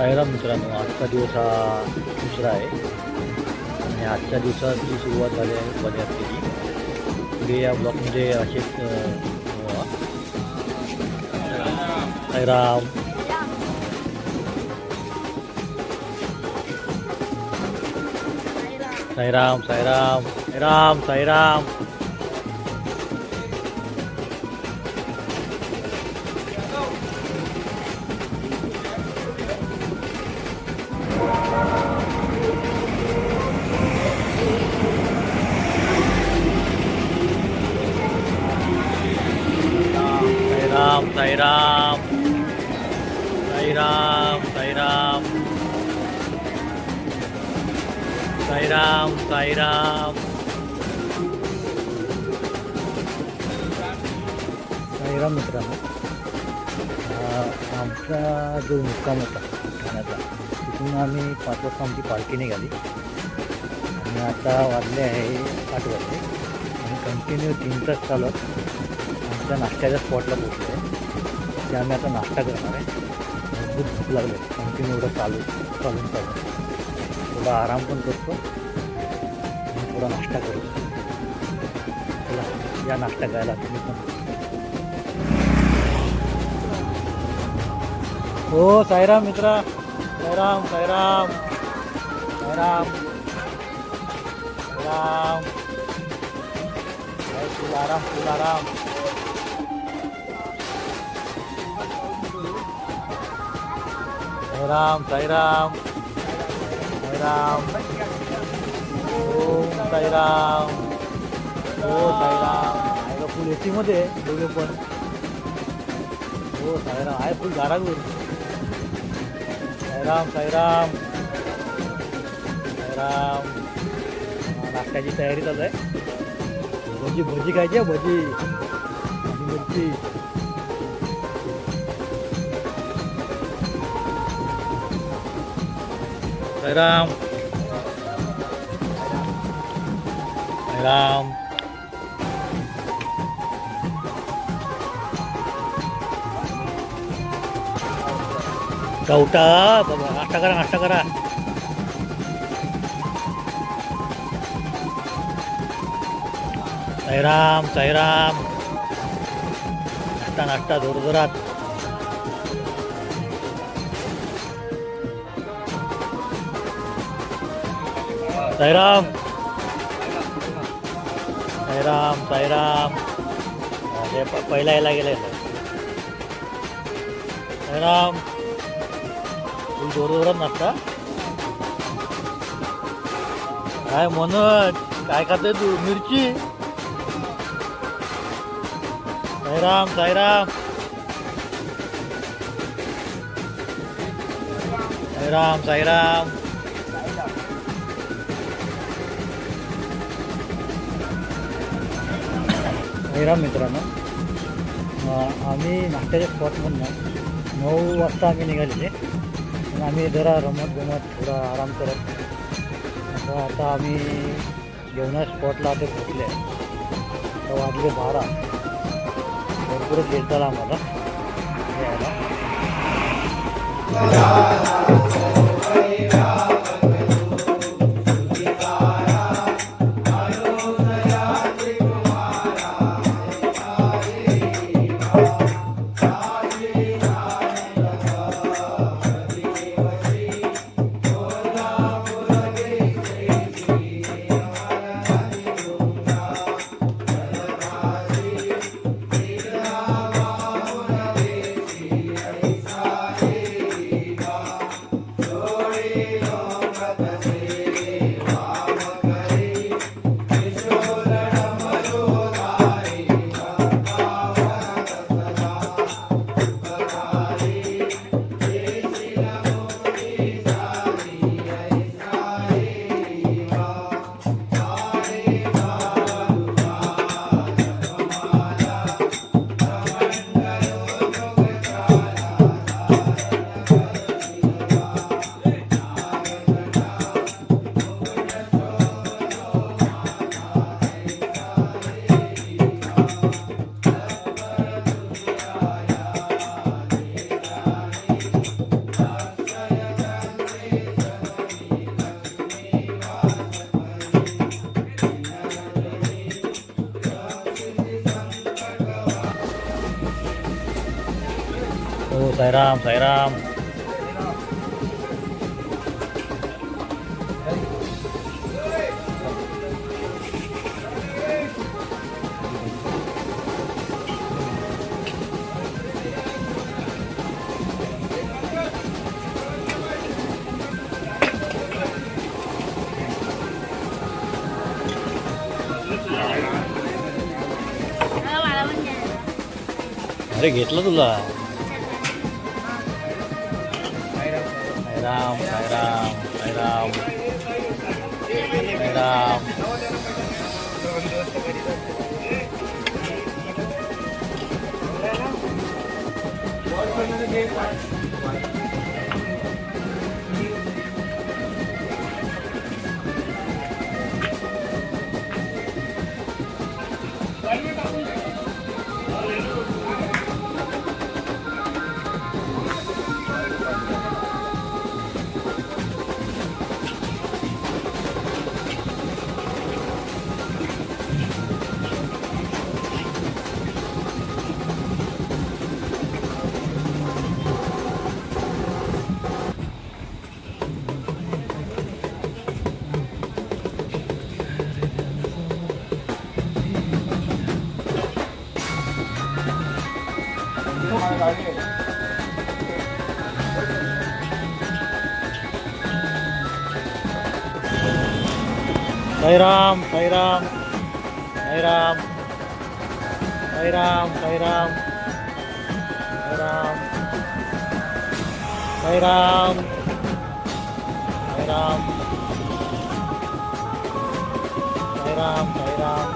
साईराम मित्रांनो आजचा दिवस हा दुसरा आहे आणि आजच्या दिवसाची सुरुवात झाली आहे पदयात्रेची पुढे या ब्लॉकमध्ये असेच अं, अं, साईराम साईराम साईराम साईराम साईराम साईराम साईराम. साईराम मित्रांनो आमचा जो मुक्काम होता ठाण्याचा तिथून आम्ही पाच वाजता आमची पालखी निघाली. आणि आता वाजले आहे आठ वाजले. आणि कंटिन्यू तीन तास चालत आमच्या नाश्त्याच्या स्पॉटला पोहोचलो आहे ते आम्ही आता नाश्ता करणार आहे. भूक भूक लागले. कंटिन्यू एवढं चालू चालून चालू. थोडा आराम पण करतो. थोडा नाश्ता करू. चला या नाश्ता करायला तुम्ही पण. हो साईराम मित्रा. साईराम साईराम. साईराम. साईराम. फुल आराम फुल आराम साईराम साईराम. साईराम. ओम साईराम. हो साईराम. आहे का फुल ए आहे दोघे पण. हो साईराम. आहे फुल झाडावर साईराम साईराम. साईराम. नाश्त्याची तयारी चालू आहे. भजी भजी खायची आहे, भजी. आणि मिरची. साईराम. साईराम गवटा बाबा नाश्ता करा नाश्ता करा साईराम साईराम नाश्ता नाश्ता जोरजोरात साईराम साईराम साईराम. हे पहिला यायला गेले साईराम. फुल जोरजोरात नाश्ता काय मनोज? काय खाते तू? मिरची? साईराम साईराम. साईराम साईराम. साईराम मित्रांनो आम्ही नाश्त्याच्या स्पॉटमधनं नऊ वाजता आम्ही निघालेले. आणि आम्ही जरा रमत गमत थोडा आराम करत. आता आता आम्ही जेवणा स्पॉटला ते पोचले तर वाजले बारा. भरपूरच लेट झाला आम्हाला. यायला. साईराम साईराम अरे घेतलं तुला 来了，来了。Tay Ram, Tay Ram. Tay Ram. Tay Ram, Tay Ram. Tay Ram. Tay Ram. Tay Ram. Tay Ram, Tay Ram.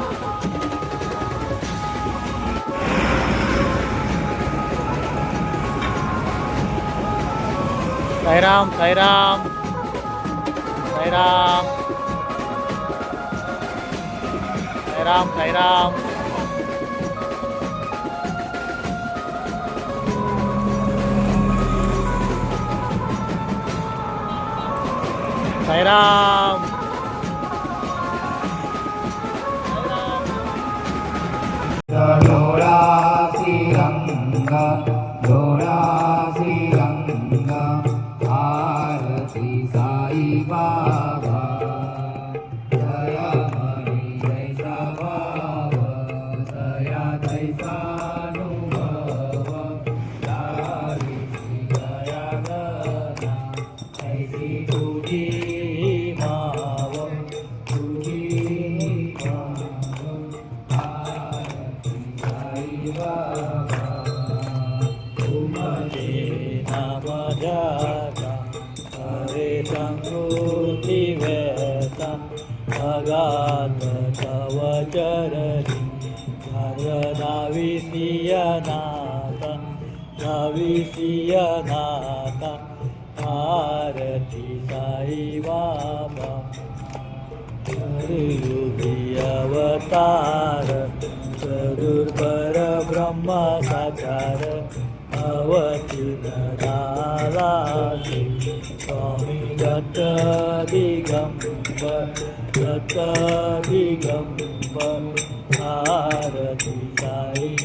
Tay Ram, Tay Ram. Tay Ram. thấy không thấy không thấy không Hãy subscribe cho kênh संस्कृती व्यता भगात तव चरणी धाविसियनाथ धाविसियनाथ भारती साई बाबा अवतार भारत साई